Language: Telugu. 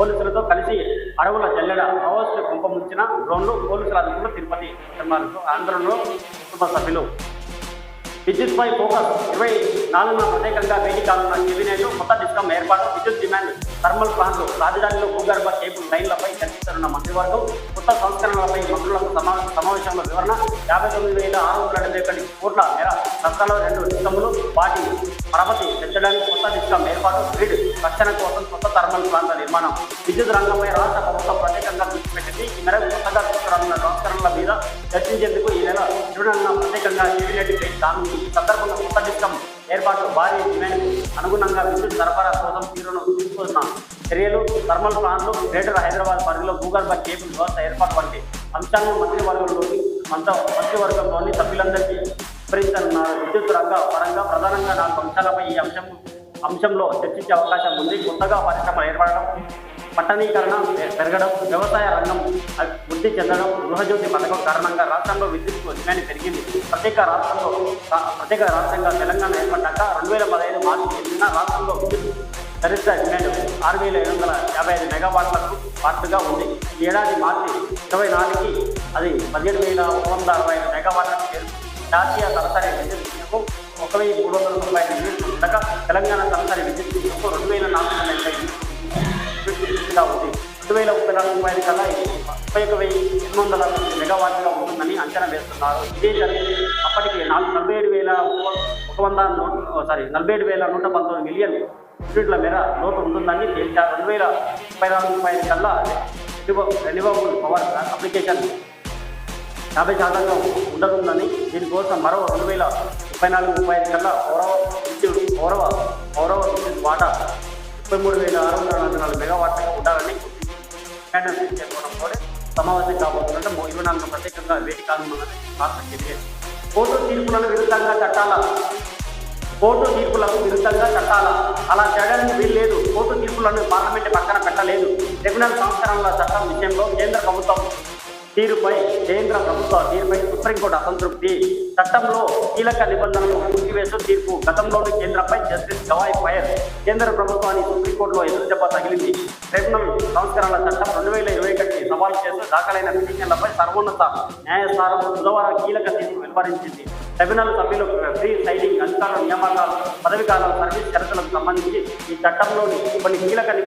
పోలీసులతో కలిసి అడవుల జల్లెడ మావోయిస్టు కుంపముంచిన డ్రోన్లు పోలీసుల అదుపులో తిరుపతి తిరుమలకు ఆంధ్రలో కుటుంబ సభ్యులు. విద్యుత్పై ఫోకస్ ఇరవై నాలుగున ప్రత్యేకంగా వేడి కానున్న కేబినెట్ కొత్త డిస్కం ఏర్పాటు విద్యుత్ డిమాండ్ థర్మల్ ప్లాంట్లు రాజధానిలో భూగర్భ కేబుల్ లైన్లపై చర్చిస్తున్న మంత్రివర్గం కొత్త సంస్కరణలపై మంత్రులకు సమావేశంలో వివరణ యాభై తొమ్మిది వేల ఆరు వందల డెబ్బై ఒకటి కోట్ల మేర రస్తాలో రెండు డిస్కములు వాటి పరపతి పెంచడానికి కొత్త డిస్కం ఏర్పాటు గ్రిడ్ రక్షణ కోసం నిర్మాణం. విద్యుత్ రంగంపై రాష్ట్ర ప్రభుత్వం ప్రత్యేకంగా దృష్టి పెట్టింది. ఈ మేరకు కొత్తగా తీసుకురానున్న సంస్కరణల మీద చర్చించేందుకు ఈ నెల ఇరవై ప్రత్యేకంగా కేబినెట్ భేటీ కానుంది ఈ సందర్భంగా కొత్త డిస్కం ఏర్పాటు భారీ డిమాండ్ అనుగుణంగా విద్యుత్ సరఫరా కోసం తీరును తీసుకున్న చర్యలు థర్మల్ ప్లాంట్లు గ్రేటర్ హైదరాబాద్ పరిధిలో భూగర్భ కేబుల్ వ్యవస్థ ఏర్పాటు వంటి అంశాలను మంత్రివర్గంలోని మంత మంత్రివర్గంలోని సభ్యులందరికీ వివరించనున్నారు. విద్యుత్ రంగ పరంగా ప్రధానంగా నాలుగు అంశాలపై ఈ అంశం అంశంలో చర్చించే అవకాశం ఉంది. కొత్తగా పరిశ్రమ ఏర్పడడం పట్టణీకరణ పెరగడం వ్యవసాయ రంగం వృద్ధి చెందడం గృహజ్యోతి పథకం కారణంగా రాష్ట్రంలో విద్యుత్ డిమాండ్ పెరిగింది. ప్రత్యేక రాష్ట్రంలో ప్రత్యేక రాష్ట్రంగా తెలంగాణ ఏర్పడ్డాక రెండు వేల పదహైదు మార్చి చెందిన రాష్ట్రంలో విద్యుత్ గరిష్ట డిమాండ్ ఆరు వేల ఏడు వందల యాభై ఐదు మెగావాట్లకు పాటుగా ఉంది. ఈ ఏడాది మార్చి ఇరవై నాలుగుకి అది పదిహేడు వేల ఒక వందల అరవై ఐదు మెగావాట్లకు చేరుకుంది. జాతీయ తలసరి విద్యుత్ ఒక వెయ్యి మూడు వందల రూపాయల యూనిట్లు ఉండగా తెలంగాణ సహకారి విద్యుత్ వినియోగం రెండు వేల నాలుగు వందల ఎనభై యూనిట్లుగా ఉంది రెండు వేల ముప్పై నాలుగు రూపాయల కల్లా ఇది ముప్పై ఒక వెయ్యి ఎనిమిది వందల మెగావాట్లుగా ఉంటుందని అంచనా వేస్తున్నారు. ఇదే జరిగి అప్పటికి నాలుగు నలభై ఏడు వేల ఒక వంద నూట సారీ నలభై ఏడు వేల నూట పంతొమ్మిది మిలియన్ యూనిట్ల మేర లోటు ఉంటుందని తేల్చారు. రెండు వేల ముప్పై నాలుగు రూపాయల కల్లా రెన్యూవబుల్ పవర్ అప్లికేషన్ యాభై శాతంగా ఉండనుందని దీనికోసం మరో రెండు వేల ముప్పై నాలుగు ముప్పై ఐదు కల్లా పౌరవ విద్యుత్ పౌరవ పౌరవ విద్యుత్ వాటా ముప్పై మూడు వేల ఆరు వందల నలభై నాలుగు మెగావాట్లుగా ఉండాలని కేంద్రం చేసుకోవడం కూడా సమావేశం కాబోతున్నట్టు మో- ఇరవై నాలుగు ప్రత్యేకంగా వేటి కానున్నదని రాష్ట్రం తెలియదు కోర్టు తీర్పులను విరుద్ధంగా చట్టాల కోర్టు తీర్పులకు విరుద్ధంగా చట్టాల అలా చేయడానికి వీలు లేదు కోర్టు తీర్పులను పార్లమెంట్ పక్కన పెట్టలేదు ట్రిబ్యునల్ సంస్కరణల చట్టం విషయంలో కేంద్ర ప్రభుత్వం తీరుపై కేంద్ర ప్రభుత్వ తీరుపై సుప్రీంకోర్టు అసంతృప్తి. చట్టంలో కీలక నిబంధనలు మూసివేస్తూ తీర్పు. గతంలోని కేంద్రంపై జస్టిస్ గవాయ్ ఫైర్ కేంద్ర ప్రభుత్వానికి సుప్రీంకోర్టులో ఎదురుదెబ్బ తగిలింది. ట్రిబ్యునల్ సంస్కరణల చట్టం రెండు వేల ఇరవై ఒకటి సవాల్ చేస్తూ దాఖలైన పిటిషన్లపై సర్వోన్నత న్యాయస్థానం బుధవారం కీలక తీర్పు వెలువరించింది. ట్రిబ్యునల్ సభ్యులు ఫ్రీ సైడింగ్ అధికారుల నియామకాలు పదవి కాలం సర్వీస్ షరతులకు సంబంధించి ఈ చట్టంలోని కొన్ని కీలక